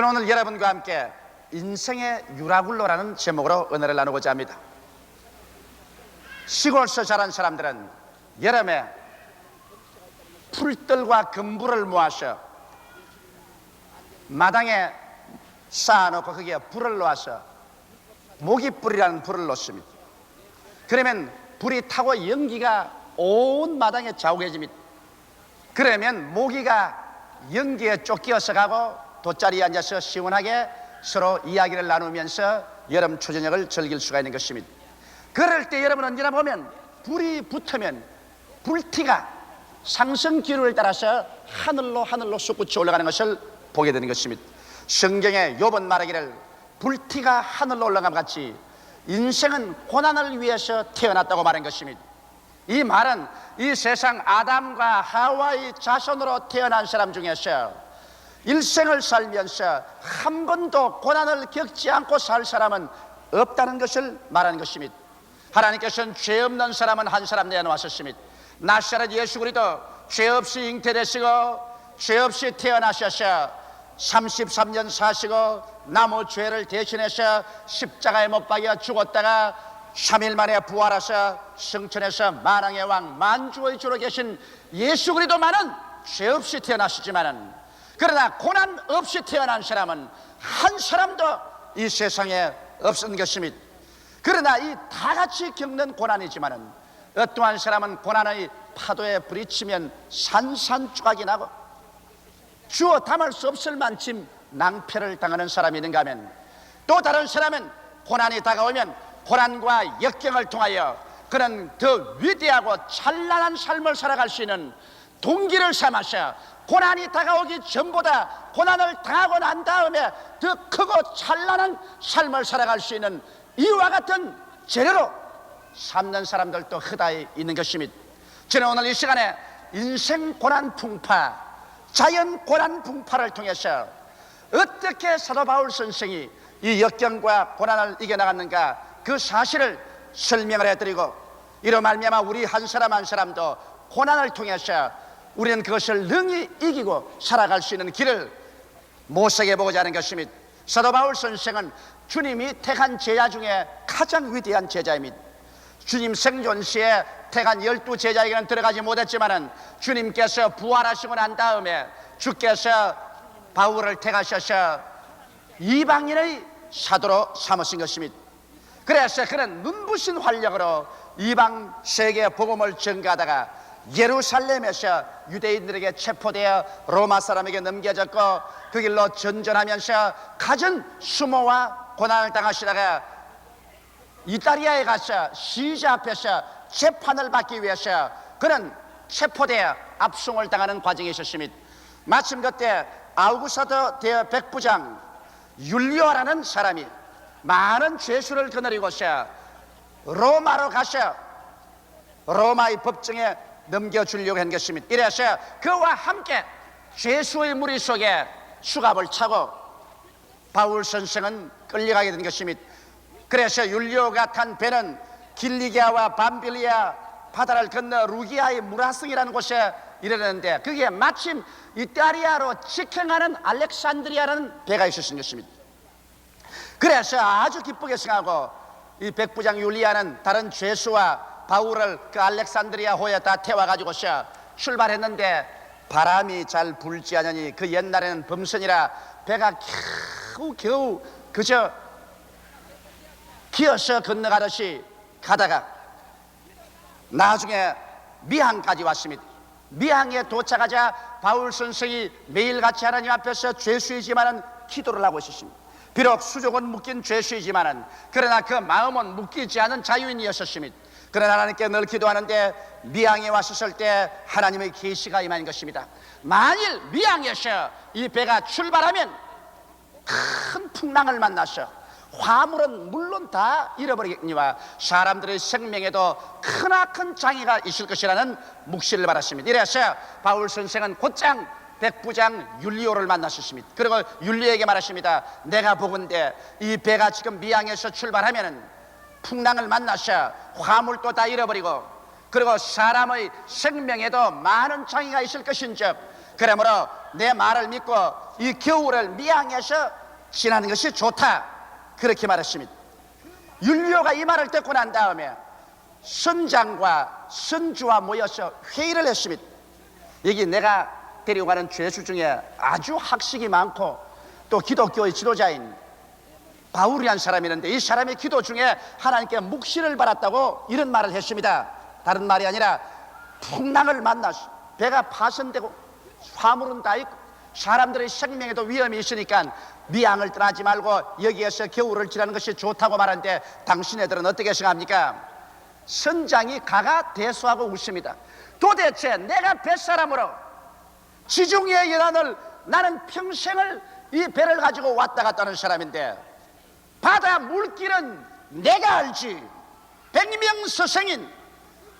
오늘 여러분과 함께 인생의 유라굴로라는 제목으로 은혜를 나누고자 합니다. 시골서 자란 사람들은 여름에 풀들과 금불을 모아서 마당에 쌓아놓고 거기에 불을 놓아서 모기불이라는 불을 놓습니다. 그러면 불이 타고 연기가 온 마당에 자욱해집니다. 그러면 모기가 연기에 쫓겨서 가고 돗자리에 앉아서 시원하게 서로 이야기를 나누면서 여름 초저녁을 즐길 수가 있는 것입니다. 그럴 때 여러분 언제나 보면 불이 붙으면 불티가 상승 기류를 따라서 하늘로 하늘로 솟구쳐 올라가는 것을 보게 되는 것입니다. 성경에 욥은 말하기를 불티가 하늘로 올라감 같이 인생은 고난을 위해서 태어났다고 말한 것입니다. 이 말은 이 세상 아담과 하와의 자손으로 태어난 사람 중에서 일생을 살면서 한 번도 고난을 겪지 않고 살 사람은 없다는 것을 말하는 것입니다. 하나님께서는 죄 없는 사람은 한 사람 내어놓았습니다. 나사렛 예수 그리도 죄 없이 잉태되시고 죄 없이 태어나셔서 33년 사시고 나무 죄를 대신해서 십자가에 못 박여 죽었다가 3일 만에 부활하셔 성천에서 만왕의 왕 만주의 주로 계신 예수 그리도만은 죄 없이 태어나시지만은 그러나 고난 없이 태어난 사람은 한 사람도 이 세상에 없은 것입니다. 그러나 이 다 같이 겪는 고난이지만은 어떠한 사람은 고난의 파도에 부딪히면 산산조각이 나고 주어 담을 수 없을 만큼 낭패를 당하는 사람이 있는가 하면 또 다른 사람은 고난이 다가오면 고난과 역경을 통하여 그는 더 위대하고 찬란한 삶을 살아갈 수 있는 동기를 삼아서 고난이 다가오기 전보다 고난을 당하고 난 다음에 더 크고 찬란한 삶을 살아갈 수 있는 이와 같은 재료로 삼는 사람들도 허다히 있는 것입니다. 저는 오늘 이 시간에 인생 고난 풍파, 자연 고난 풍파를 통해서 어떻게 사도 바울 선생이 이 역경과 고난을 이겨나갔는가 그 사실을 설명을 해드리고 이로 말미암아 우리 한 사람 한 사람도 고난을 통해서 우리는 그것을 능히 이기고 살아갈 수 있는 길을 모색해 보고자 하는 것입니다. 사도 바울 선생은 주님이 택한 제자 중에 가장 위대한 제자입니다. 주님 생존 시에 택한 열두 제자에게는 들어가지 못했지만은 주님께서 부활하시고 난 다음에 주께서 바울을 택하셔서 이방인의 사도로 삼으신 것입니다. 그래서 그는 눈부신 활력으로 이방 세계 복음을 전가하다가 예루살렘에서 유대인들에게 체포되어 로마 사람에게 넘겨졌고 그 길로 전전하면서 가진 수모와 고난을 당하시다가 이탈리아에 가서 시자 앞에서 재판을 받기 위해서 그는 체포되어 압송을 당하는 과정이 있었습니다. 마침 그때 아우구스도 대어 백부장 율리오라는 사람이 많은 죄수를 거느리고서 로마로 가서 로마의 법정에 넘겨주려고 한 것입니다. 이래서 그와 함께 죄수의 무리 속에 수갑을 차고 바울 선생은 끌려가게 된 것입니다. 그래서 율리오가 탄 배는 길리기아와 밤빌리아 바다를 건너 루기아의 무라성이라는 곳에 이르는데 그게 마침 이탈리아로 직행하는 알렉산드리아라는 배가 있었던 것입니다. 그래서 아주 기쁘게 생각하고 이 백부장 율리아는 다른 죄수와 바울을 그 알렉산드리아 호에 다 태워가지고서 출발했는데 바람이 잘 불지 않으니 그 옛날에는 범선이라 배가 겨우 겨우 그저 기어서 건너가듯이 가다가 나중에 미항까지 왔습니다. 미항에 도착하자 바울 선생이 매일같이 하나님 앞에서 죄수이지만은 기도를 하고 있었습니다. 비록 수족은 묶인 죄수이지만은 그러나 그 마음은 묶이지 않은 자유인이었습니다. 그러나 하나님께 늘 기도하는데 미항에 왔었을 때 하나님의 계시가 임한 것입니다. 만일 미항에서 이 배가 출발하면 큰 풍랑을 만나서 화물은 물론 다 잃어버리겠니와 사람들의 생명에도 크나큰 장애가 있을 것이라는 묵시를 받았습니다. 이래서 바울 선생은 곧장 백부장 율리오를 만났었습니다. 그리고 율리에게 말하십니다. 내가 보건대 이 배가 지금 미항에서 출발하면은 풍랑을 만나서 화물도 다 잃어버리고 그리고 사람의 생명에도 많은 장애가 있을 것인즉 그러므로 내 말을 믿고 이 겨울을 미양해서 지나는 것이 좋다. 그렇게 말했습니다. 율리오가 이 말을 듣고 난 다음에 선장과 선주와 모여서 회의를 했습니다. 여기 내가 데리고 가는 죄수 중에 아주 학식이 많고 또 기독교의 지도자인 바울이란 사람이 있는데 이 사람의 기도 중에 하나님께 묵시를 받았다고 이런 말을 했습니다. 다른 말이 아니라 풍랑을 만나서 배가 파손되고 화물은 다 있고 사람들의 생명에도 위험이 있으니까 미양을 떠나지 말고 여기에서 겨울을 지나는 것이 좋다고 말하는데 당신네들은 어떻게 생각합니까? 선장이 가가 대수하고 웃습니다. 도대체 내가 뱃사람으로 지중해 연안을 나는 평생을 이 배를 가지고 왔다 갔다 하는 사람인데 바다 물길은 내가 알지. 백명 서생인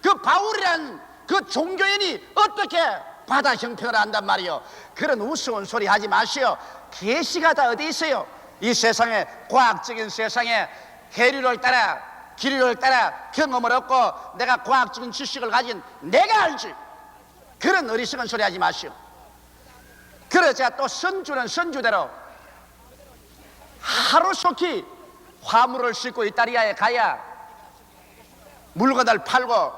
그 바울이란 그 종교인이 어떻게 바다 형평을 안단 말이요 그런 우스운 소리 하지 마시오. 계시가 다 어디 있어요? 이 세상에 과학적인 세상에. 해류를 따라 기류를 따라 경험을 얻고 내가 과학적인 지식을 가진 내가 알지. 그런 어리석은 소리 하지 마시오. 그러자 또 선주는 선주대로 하루속히 화물을 싣고 이따리아에 가야 물건을 팔고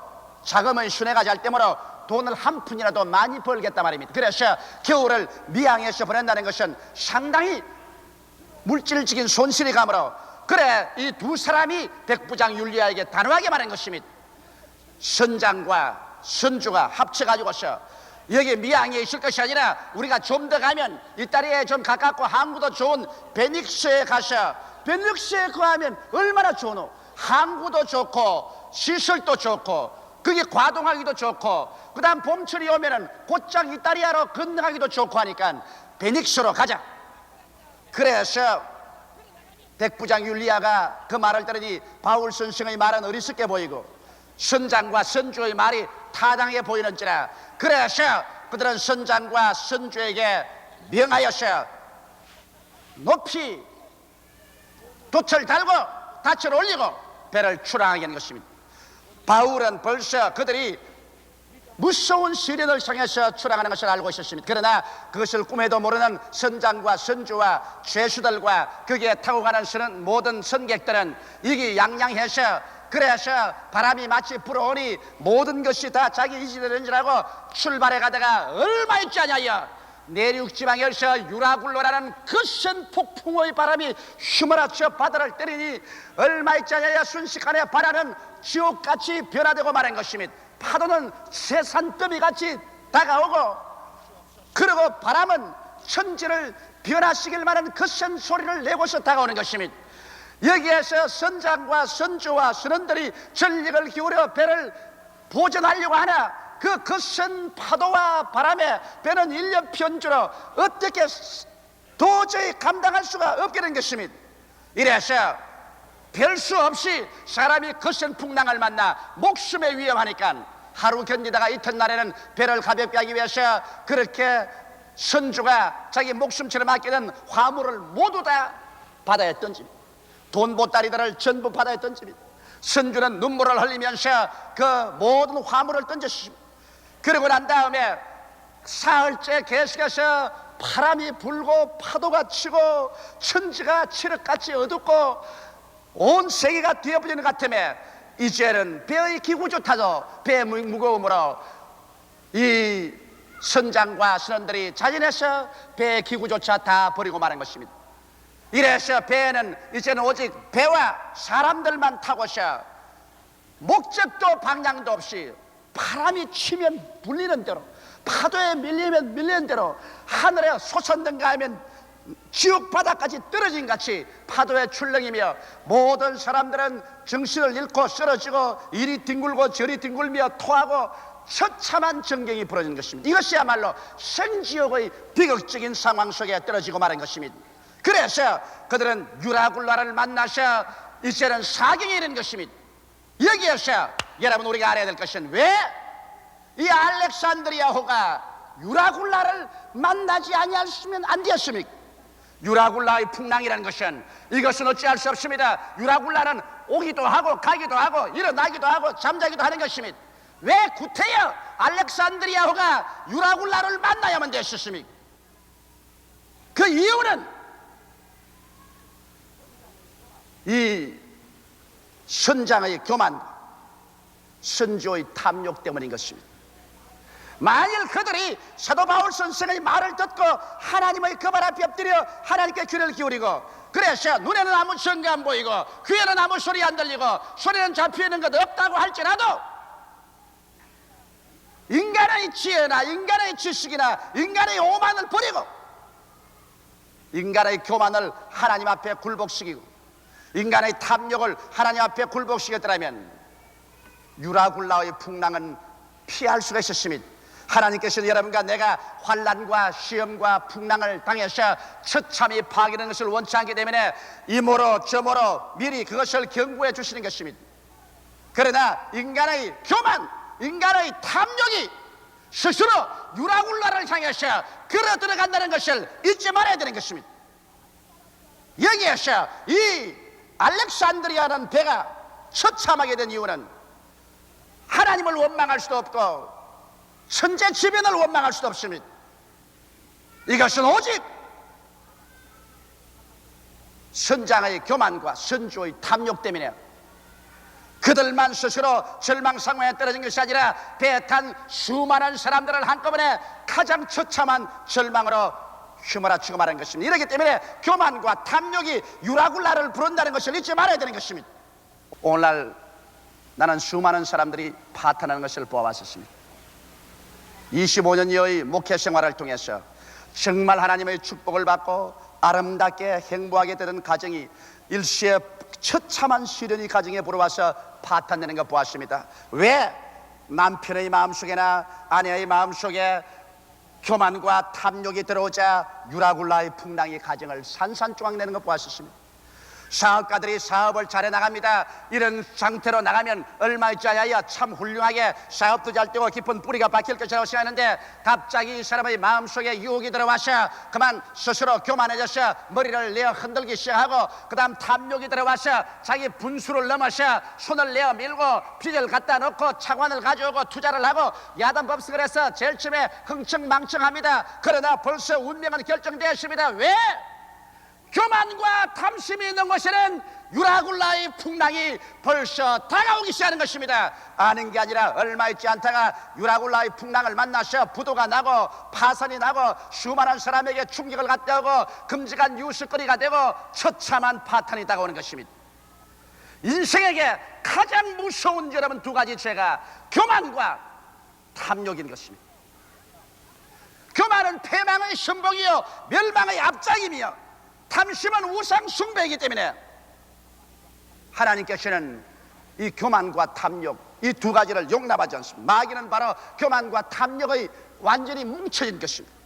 자금을 순회가 잘 때므로 돈을 한 푼이라도 많이 벌겠다 말입니다. 그래서 겨울을 미양에서 보낸다는 것은 상당히 물질적인 손실이 가므로 그래 이 두 사람이 백부장 율리아에게 단호하게 말한 것입니다. 선장과 선주가 합쳐가지고서 여기 미양에 있을 것이 아니라 우리가 좀 더 가면 이따리에 좀 가깝고 항구도 좋은 베닉스에 가서 베닉스에 거하면 얼마나 좋노? 항구도 좋고 시설도 좋고 그게 과동하기도 좋고 그 다음 봄철이 오면은 곧장 이따리아로 건너가기도 좋고 하니까 베닉스로 가자. 그래서 백부장 율리아가 그 말을 들으니 바울 선생의 말은 어리석게 보이고 선장과 선주의 말이 타당해 보이는지라 그래서 그들은 선장과 선주에게 명하여서 높이 돛을 달고 닻을 올리고 배를 출항하게 하는 것입니다 바울은 벌써 그들이 무서운 시련을 향해서 출항하는 것을 알고 있었습니다. 그러나 그것을 꿈에도 모르는 선장과 선주와 죄수들과 거기에 타고 가는 선- 모든 선객들은 이게 양양해서 그래서 바람이 마치 불어오니 모든 것이 다 자기 이지되는 줄 알고 출발해 가다가 얼마 있지 않냐여 내륙 지방에서 유라굴로라는 거센 폭풍의 바람이 휘몰아쳐 바다를 때리니 얼마 있지 않냐여 순식간에 바다는 지옥같이 변화되고 말한 것입니다. 파도는 새산더미 같이 다가오고 그리고 바람은 천지를 변화시킬 만한 거센 소리를 내고서 다가오는 것입니다. 여기에서 선장과 선주와 선원들이 전력을 기울여 배를 보전하려고 하나 그 거센 파도와 바람에 배는 일년 편주로 어떻게 도저히 감당할 수가 없게 된 것입니다. 이래서 별 수 없이 사람이 거센 풍랑을 만나 목숨에 위험하니까 하루 견디다가 이튿날에는 배를 가볍게 하기 위해서 그렇게 선주가 자기 목숨처럼 아끼는 화물을 모두 다 바다에 던집니다. 돈 보따리들을 전부 바다에 던집니다. 선주는 눈물을 흘리면서 그 모든 화물을 던졌습니다. 그러고 난 다음에 사흘째 계속해서 바람이 불고 파도가 치고 천지가 칠흑같이 어둡고 온 세계가 뒤엎어지는 것 같으며 이제는 배의 기구조차도 배의 무- 무거움으로 이 선장과 선원들이 자진해서 배의 기구조차 다 버리고 마는 것입니다. 이래서 배는 이제는 오직 배와 사람들만 타고서 목적도 방향도 없이 바람이 치면 불리는 대로 파도에 밀리면 밀리는 대로 하늘에 솟았는가 하면 지옥 바다까지 떨어진 같이 파도에 출렁이며 모든 사람들은 정신을 잃고 쓰러지고 이리 뒹굴고 저리 뒹굴며 토하고 처참한 전경이 벌어진 것입니다. 이것이야말로 생지옥의 비극적인 상황 속에 떨어지고 말한 것입니다. 그래서 그들은 유라굴라를 만나서 이제는 사경이 이른 것입니다. 여기에서 여러분 우리가 알아야 될 것은 왜 이 알렉산드리아호가 유라굴라를 만나지 아니하시면 안 되었습니까? 유라굴라의 풍랑이라는 것은 이것은 어찌할 수 없습니다. 유라굴라는 오기도 하고 가기도 하고 일어나기도 하고 잠자기도 하는 것입니다. 왜 구태여 알렉산드리아호가 유라굴라를 만나야만 됐었습니까? 그 이유는 이 선장의 교만과 선조의 탐욕 때문인 것입니다. 만일 그들이 사도 바울 선생의 말을 듣고 하나님의 그 발 앞에 엎드려 하나님께 귀를 기울이고 그래서 눈에는 아무 증거 안 보이고 귀에는 아무 소리 안 들리고 소리는 잡히는 것 없다고 할지라도 인간의 지혜나 인간의 지식이나 인간의 오만을 버리고 인간의 교만을 하나님 앞에 굴복시키고 인간의 탐욕을 하나님 앞에 굴복시켰더라면 유라굴라의 풍랑은 피할 수가 있었습니다. 하나님께서는 여러분과 내가 환란과 시험과 풍랑을 당해서 처참히 파괴되는 것을 원치 않기 때문에 이모로 저모로 미리 그것을 경고해 주시는 것입니다. 그러나 인간의 교만, 인간의 탐욕이 스스로 유라굴라를 향해서 걸어 들어간다는 것을 잊지 말아야 되는 것입니다. 여기에서 이 알렉산드리아는 배가 처참하게 된 이유는 하나님을 원망할 수도 없고 선제 지변을 원망할 수도 없습니다. 이것은 오직 선장의 교만과 선조의 탐욕 때문에 그들만 스스로 절망 상황에 떨어진 것이 아니라 배에 탄 수많은 사람들을 한꺼번에 가장 처참한 절망으로 휘몰아치고 말한 것입니다. 이렇기 때문에 교만과 탐욕이 유라굴라를 부른다는 것을 잊지 말아야 되는 것입니다. 오늘날 나는 수많은 사람들이 파탄하는 것을 보아왔었습니다. 25년여의 목회 생활을 통해서 정말 하나님의 축복을 받고 아름답게 행복하게 되는 가정이 일시에 처참한 시련이 가정에 불어와서 파탄되는 것 보았습니다. 왜 남편의 마음속에나 아내의 마음속에 교만과 탐욕이 들어오자 유라굴라의 풍랑이 가정을 산산조각 내는 것 보았습니다. 사업가들이 사업을 잘해 나갑니다. 이런 상태로 나가면 얼마 있지 않아야 참 훌륭하게 사업도 잘 되고 깊은 뿌리가 박힐 것이라고 생각하는데 갑자기 이 사람의 마음속에 유혹이 들어와서 그만 스스로 교만해져서 머리를 내어 흔들기 시작하고 그 다음 탐욕이 들어와서 자기 분수를 넘어서 손을 내어 밀고 빚을 갖다 놓고 차관을 가져오고 투자를 하고 야단 법석을 해서 제일 처음에 흥청망청합니다. 그러나 벌써 운명은 결정되었습니다. 왜? 교만과 탐심이 있는 곳에는 유라굴라의 풍랑이 벌써 다가오기 시작하는 것입니다. 아는 게 아니라 얼마 있지 않다가 유라굴라의 풍랑을 만나서 부도가 나고 파산이 나고 수많은 사람에게 충격을 갖다 오고 금지간 뉴스거리가 되고 처참한 파탄이 다가오는 것입니다. 인생에게 가장 무서운 여러분 두 가지 죄가 교만과 탐욕인 것입니다. 교만은 패망의 신봉이요 멸망의 앞장이며 탐심은 우상 숭배이기 때문에 하나님께서는 이 교만과 탐욕 이 두 가지를 용납하지 않습니다. 마귀는 바로 교만과 탐욕의 완전히 뭉쳐진 것입니다.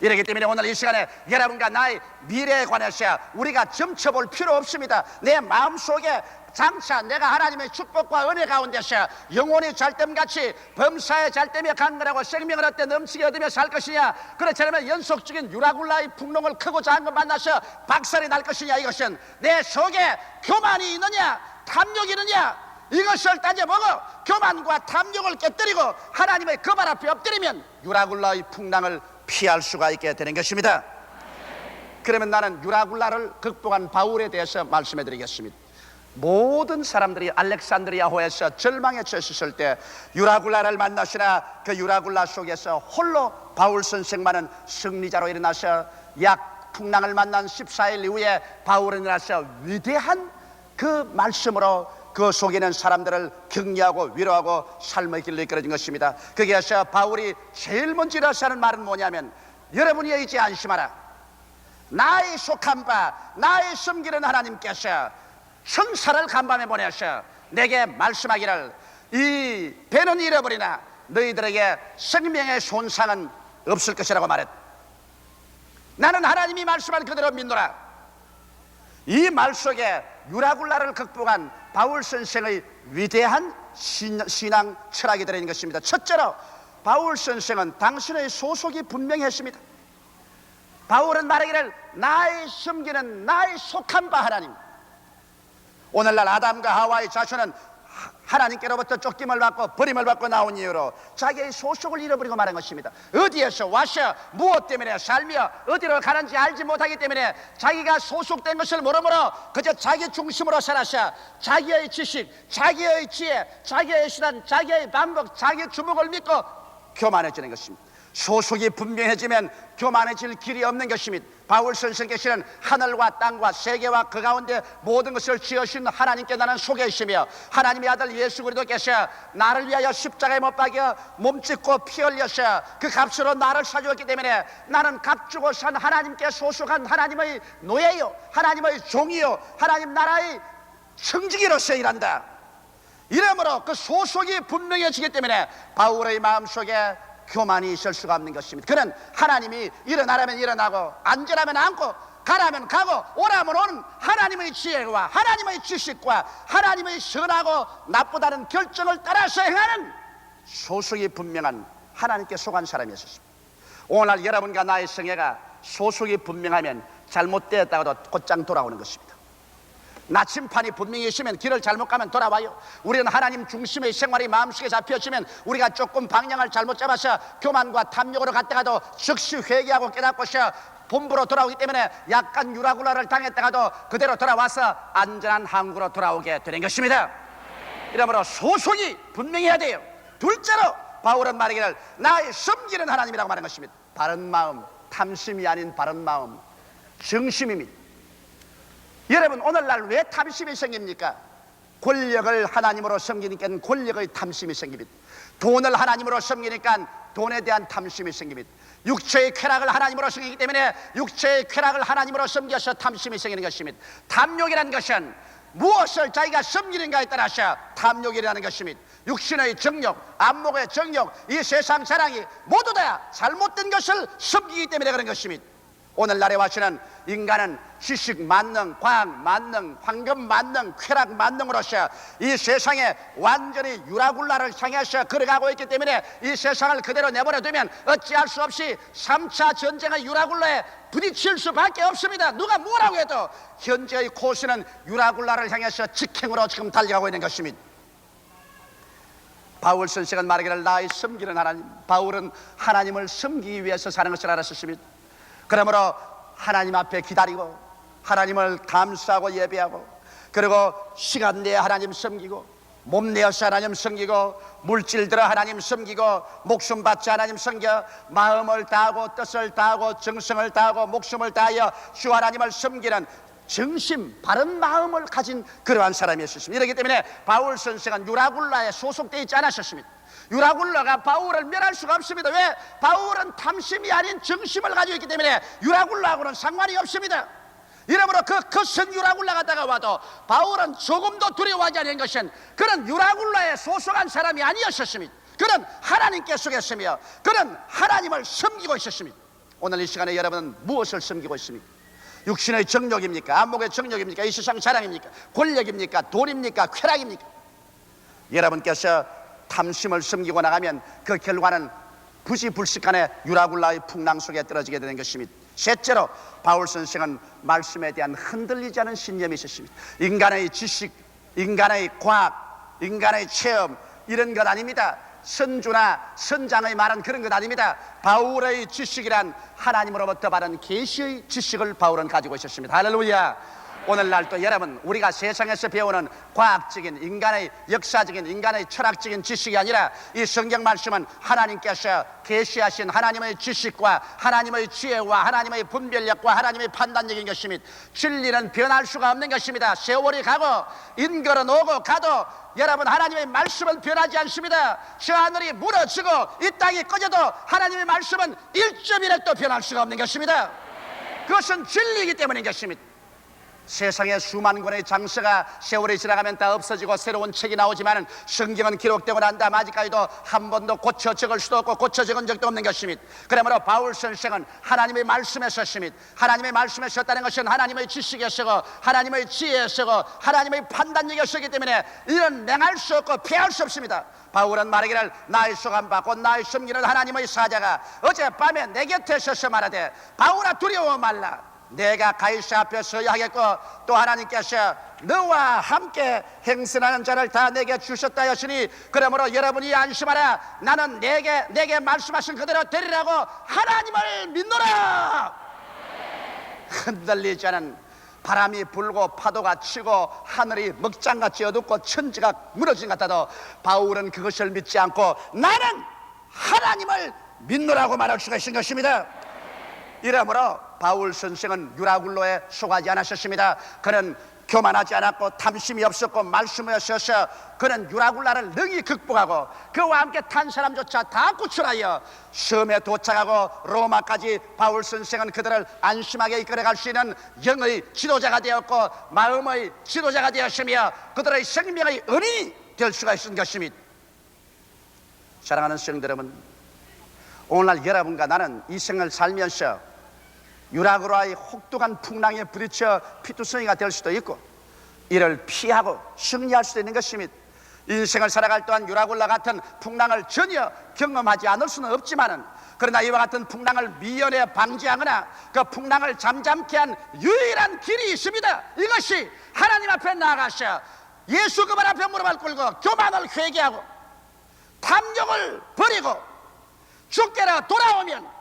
이렇기 때문에 오늘 이 시간에 여러분과 나의 미래에 관해서 우리가 점쳐볼 필요 없습니다. 내 마음 속에 장차 내가 하나님의 축복과 은혜 가운데서 영혼이 잘됨같이 범사에 잘되며 간거라고 생명을 얻되 넘치게 얻으며 살 것이냐? 그렇지 않으면 연속적인 유라굴라의 풍롱을 크고 작은 것 만나서 박살이 날 것이냐? 이것은 내 속에 교만이 있느냐? 탐욕이 있느냐? 이것을 따져보고 교만과 탐욕을 깨뜨리고 하나님의 그 발 앞에 엎드리면 유라굴라의 풍랑을 피할 수가 있게 되는 것입니다. 그러면 나는 유라굴라를 극복한 바울에 대해서 말씀해 드리겠습니다. 모든 사람들이 알렉산드리아호에서 절망에 처했을 때 유라굴라를 만나시나 그 유라굴라 속에서 홀로 바울 선생만은 승리자로 일어나서 약 풍랑을 만난 14일 이후에 바울은 일어나서 위대한 그 말씀으로 그 속에 있는 사람들을 격려하고 위로하고 삶의 길로 이끌어진 것입니다. 거기에서 바울이 제일 먼저 하는 말은 뭐냐면 여러분이 이제 안심하라. 나의 속한 바, 나의 섬기는 하나님께서 천사를 간밤에 보내서 내게 말씀하기를 이 배는 잃어버리나 너희들에게 생명의 손상은 없을 것이라고 말했. 나는 하나님이 말씀한 그대로 믿노라. 이 말 속에 유라굴라를 극복한 바울 선생의 위대한 신- 신앙 철학이 들어있는 것입니다. 첫째로 바울 선생은 당신의 소속이 분명했습니다. 바울은 말하기를 나의 섬기는 나의 속한 바 하나님. 오늘날 아담과 하와의 자손은 하나님께로부터 쫓김을 받고 버림을 받고 나온 이유로 자기의 소속을 잃어버리고 말한 것입니다. 어디에서 와서 무엇 때문에 살며 어디로 가는지 알지 못하기 때문에 자기가 소속된 것을 모르므로 그저 자기 중심으로 살아서 자기의 지식, 자기의 지혜, 자기의 수단, 자기의 방법, 자기의 주목을 믿고 교만해지는 것입니다. 소속이 분명해지면 교만해질 길이 없는 것입니다. 바울 선생께서는 하늘과 땅과 세계와 그 가운데 모든 것을 지으신 하나님께 나는 있으며 하나님의 아들 예수 그리스도께서 나를 위하여 십자가에 못 박여 몸짓고 피 흘려서 그 값으로 나를 사주었기 때문에 나는 값 주고 산 하나님께 소속한 하나님의 노예요 하나님의 종이요 하나님 나라의 청지기로서 일한다 이러므로 그 소속이 분명해지기 때문에 바울의 마음속에 교만이 있을 수가 없는 것입니다. 그는 하나님이 일어나라면 일어나고 앉으라면 앉고 가라면 가고 오라면 오는 하나님의 지혜와 하나님의 지식과 하나님의 선하고 나쁘다는 결정을 따라서 행하는 소속이 분명한 하나님께 속한 사람이었습니다. 오늘 여러분과 나의 성애가 소속이 분명하면 잘못되었다고도 곧장 돌아오는 것입니다. 나침판이 분명히 있으면 길을 잘못 가면 돌아와요. 우리는 하나님 중심의 생활이 마음속에 잡혀지면 우리가 조금 방향을 잘못 잡아서 교만과 탐욕으로 갔다가도 즉시 회개하고 깨닫고서 본부로 돌아오기 때문에 약간 유라굴라를 당했다가도 그대로 돌아와서 안전한 항구로 돌아오게 되는 것입니다. 이러므로 소속이 분명해야 돼요. 둘째로 바울은 말하기를 나의 섬기는 하나님이라고 말한 것입니다. 바른 마음, 탐심이 아닌 바른 마음, 정심입니다. 여러분 오늘날 왜 탐심이 생깁니까? 권력을 하나님으로 섬기니까 권력의 탐심이 생깁니다. 돈을 하나님으로 섬기니까 돈에 대한 탐심이 생깁니다. 육체의 쾌락을 하나님으로 섬기기 때문에 육체의 쾌락을 하나님으로 섬겨서 탐심이 생기는 것입니다. 탐욕이라는 것은 무엇을 자기가 섬기는가에 따라서 탐욕이라는 것입니다. 육신의 정욕, 안목의 정욕, 이 세상 사랑이 모두 다 잘못된 것을 섬기기 때문에 그런 것입니다. 오늘날에 와서는 인간은 지식 만능, 과학 만능, 황금 만능, 쾌락 만능으로서 이 세상에 완전히 유라굴라를 향해서 걸어가고 있기 때문에 이 세상을 그대로 내버려 두면 어찌할 수 없이 3차 전쟁의 유라굴라에 부딪힐 수밖에 없습니다. 누가 뭐라고 해도 현재의 코스는 유라굴라를 향해서 직행으로 지금 달려가고 있는 것입니다. 바울 선생은 말하기를 나의 섬기는 하나님 바울은 하나님을 섬기기 위해서 사는 것을 알았습니다. 그러므로 하나님 앞에 기다리고 하나님을 감사하고 예배하고 그리고 시간 내에 하나님 섬기고 몸 내어서 하나님 섬기고 물질 들어 하나님 섬기고 목숨 바쳐 하나님 섬겨 마음을 다하고 뜻을 다하고 정성을 다하고 목숨을 다하여 주 하나님을 섬기는 정심 바른 마음을 가진 그러한 사람이었습니다. 이렇기 때문에 바울 선생은 유라굴라에 소속되어 있지 않았었습니다. 유라굴라가 바울을 멸할 수가 없습니다. 왜? 바울은 탐심이 아닌 정심을 가지고 있기 때문에 유라굴라하고는 상관이 없습니다. 이러므로 그 거센 유라굴라가 다가와도 바울은 조금도 두려워하지 않은 것은 그는 유라굴라에 소속한 사람이 아니었습니다. 그는 하나님께 속했으며 그는 하나님을 섬기고 있었습니다. 오늘 이 시간에 여러분은 무엇을 섬기고 있습니까? 육신의 정욕입니까? 안목의 정욕입니까? 이 세상 자랑입니까? 권력입니까? 돈입니까? 쾌락입니까? 여러분께서 탐심을 섬기고 나가면 그 결과는 부지불식간에 유라굴라의 풍랑 속에 떨어지게 되는 것입니다. 셋째로 바울 선생은 말씀에 대한 흔들리지 않은 신념이 있었습니다. 인간의 지식, 인간의 과학, 인간의 체험 이런 것 아닙니다. 선주나 선장의 말은 그런 것 아닙니다. 바울의 지식이란 하나님으로부터 받은 계시의 지식을 바울은 가지고 있었습니다. 할렐루야. 오늘날 또 여러분 우리가 세상에서 배우는 과학적인 인간의 역사적인 인간의 철학적인 지식이 아니라 이 성경 말씀은 하나님께서 계시하신 하나님의 지식과 하나님의 지혜와 하나님의 분별력과 하나님의 판단력인 것입니다. 진리는 변할 수가 없는 것입니다. 세월이 가고 인걸은 오고 가도 여러분 하나님의 말씀은 변하지 않습니다. 저 하늘이 무너지고 이 땅이 꺼져도 하나님의 말씀은 1.1핵도 변할 수가 없는 것입니다. 그것은 진리이기 때문인 것입니다. 세상에 수만 권의 장서가 세월이 지나가면 다 없어지고 새로운 책이 나오지만 성경은 기록되고 난 다음 아직까지도 한 번도 고쳐 적을 수도 없고 고쳐 적은 적도 없는 것입니다. 그러므로 바울 선생은 하나님의 말씀에 섰습니다. 하나님의 말씀에 섰다는 것은 하나님의 지식에 서고 하나님의 지혜에 서고 하나님의 판단력에 서기 때문에 이런 맹할 수 없고 피할 수 없습니다. 바울은 말하기를 나의 소감 받고 나의 섬기는 하나님의 사자가 어젯밤에 내 곁에 서서 말하되 바울아 두려워 말라 내가 가이사 앞에 서야 하겠고 또 하나님께서 너와 함께 행선하는 자를 다 내게 주셨다 하시니 그러므로 여러분이 안심하라. 나는 내게 내게 말씀하신 그대로 되리라고 하나님을 믿노라. 흔들리지 않은 바람이 불고 파도가 치고 하늘이 먹장같이 어둡고 천지가 무너진 것 같아도 바울은 그것을 믿지 않고 나는 하나님을 믿노라고 말할 수가 있는 것입니다. 이러므로 바울 선생은 유라굴로에 속하지 않으셨습니다. 그는 교만하지 않았고 탐심이 없었고 말씀에 서서 그는 유라굴라를 능히 극복하고 그와 함께 탄 사람조차 다 구출하여 섬에 도착하고 로마까지 바울 선생은 그들을 안심하게 이끌어갈 수 있는 영의 지도자가 되었고 마음의 지도자가 되었으며 그들의 생명의 은이 될 수가 있는 것입니다. 사랑하는 성도 여러분 오늘날 여러분과 나는 이 생을 살면서 유라굴라의 혹독한 풍랑에 부딪혀 피투성이가 될 수도 있고 이를 피하고 승리할 수도 있는 것입니다. 인생을 살아갈 동안 유라굴라 같은 풍랑을 전혀 경험하지 않을 수는 없지만은 그러나 이와 같은 풍랑을 미연에 방지하거나 그 풍랑을 잠잠케 한 유일한 길이 있습니다. 이것이 하나님 앞에 나아가서 예수 그분 앞에 무릎을 꿇고 교만을 회개하고 탐욕을 버리고 주께로 돌아오면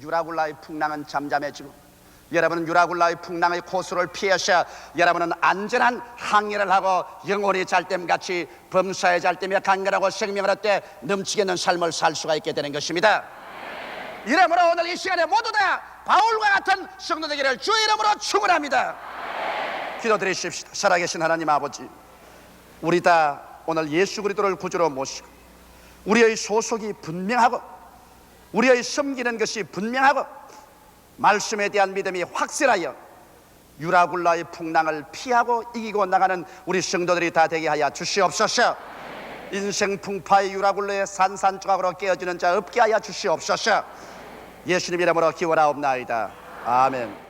유라굴라의 풍랑은 잠잠해지고 여러분은 유라굴라의 풍랑의 고수를 피하셔 여러분은 안전한 항해를 하고 영혼이 잘됨같이 범사에 잘되며 강렬하고 생명을 얻되 넘치게 있는 삶을 살 수가 있게 되는 것입니다. 이러므로 오늘 이 시간에 모두 다 바울과 같은 성도 되기를 주의 이름으로 축원합니다. 기도드리십시다 살아계신 하나님 아버지 우리 다 오늘 예수 그리스도를 구주로 모시고 우리의 소속이 분명하고 우리의 섬기는 것이 분명하고 말씀에 대한 믿음이 확실하여 유라굴라의 풍랑을 피하고 이기고 나가는 우리 성도들이 다 되게 하여 주시옵소서. 인생 풍파의 유라굴라의 산산조각으로 깨어지는 자 없게 하여 주시옵소서. 예수님 이름으로 기원하옵나이다. 아멘.